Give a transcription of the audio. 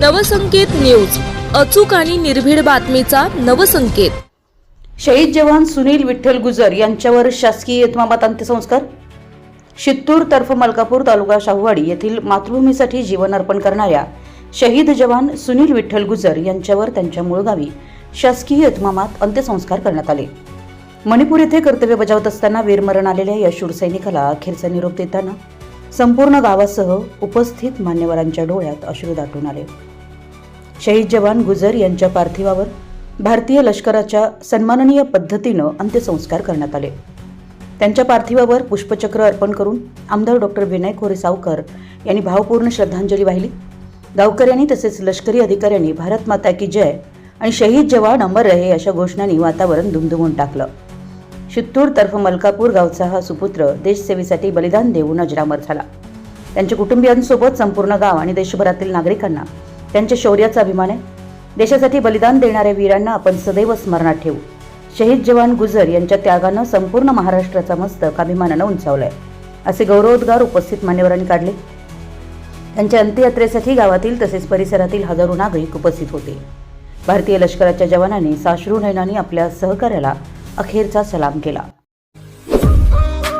Navsanket news. अचूक आणि निर्भीड बातमीचा नवसंकेत. शहीद जवान सुनील विठ्ठल गुजर यांच्यावर शासकीय इतमामात अंत्यसंस्कार? शित्तूर तर्फ मलकापूर तालुका शाहूवाडी येथील मातृभूमीसाठी जीवन अर्पण करणाऱ्या शहीद जवान सुनील विठ्ठल गुजर यांच्यावर त्यांच्या मूळ गावी शासकीय इतमामात अंत्यसंस्कार करण्यात आले. मणिपूर येथे कर्तव्य बजावत असताना वीरमरण आलेल्या या शूरसैनिकाला अखेरचा निरोप देताना संपूर्ण गावासह उपस्थित मान्यवरांच्या डोळ्यात अश्रू दाटून आले. शहीद जवान गुजर यांच्या पार्थिवावर भारतीय लष्कराच्या सन्माननीय पद्धतीनं अंत्यसंस्कार करण्यात आले. त्यांच्या पार्थिवावर पुष्पचक्र अर्पण करून आमदार डॉक्टर विनय खोरे सावकर यांनी भावपूर्ण श्रद्धांजली वाहिली. गावकऱ्यांनी तसेच लष्करी अधिकाऱ्यांनी भारत माता की जय आणि शहीद जवान अमर रहे अशा घोषणांनी वातावरण धुमधुमून टाकलं. शित्तूरतर्फ मलकापूर गावचा हा सुपुत्र देशसेवेसाठी बलिदान देऊन अजरामर झाला. त्यांच्या कुटुंबियांसोबत संपूर्ण गाव आणि देशभरातील नागरिकांना त्यांच्या शौर्याचा अभिमान आहे. देशासाठी बलिदान देणाऱ्या वीरांना आपण सदैव स्मरणात ठेवू. शहीद जवान गुजर यांच्या त्यागानं संपूर्ण महाराष्ट्राचा मस्तक अभिमानानं उंचावलाय. असे गौरवोद्गार उपस्थित मान्यवरांनी काढले. त्यांच्या अंत्ययात्रेसाठी गावातील तसेच परिसरातील हजारो नागरिक उपस्थित होते. भारतीय लष्कराच्या जवानांनी साश्रू नयनांनी आपल्या सहकार्याला अखेरचा सलाम केला.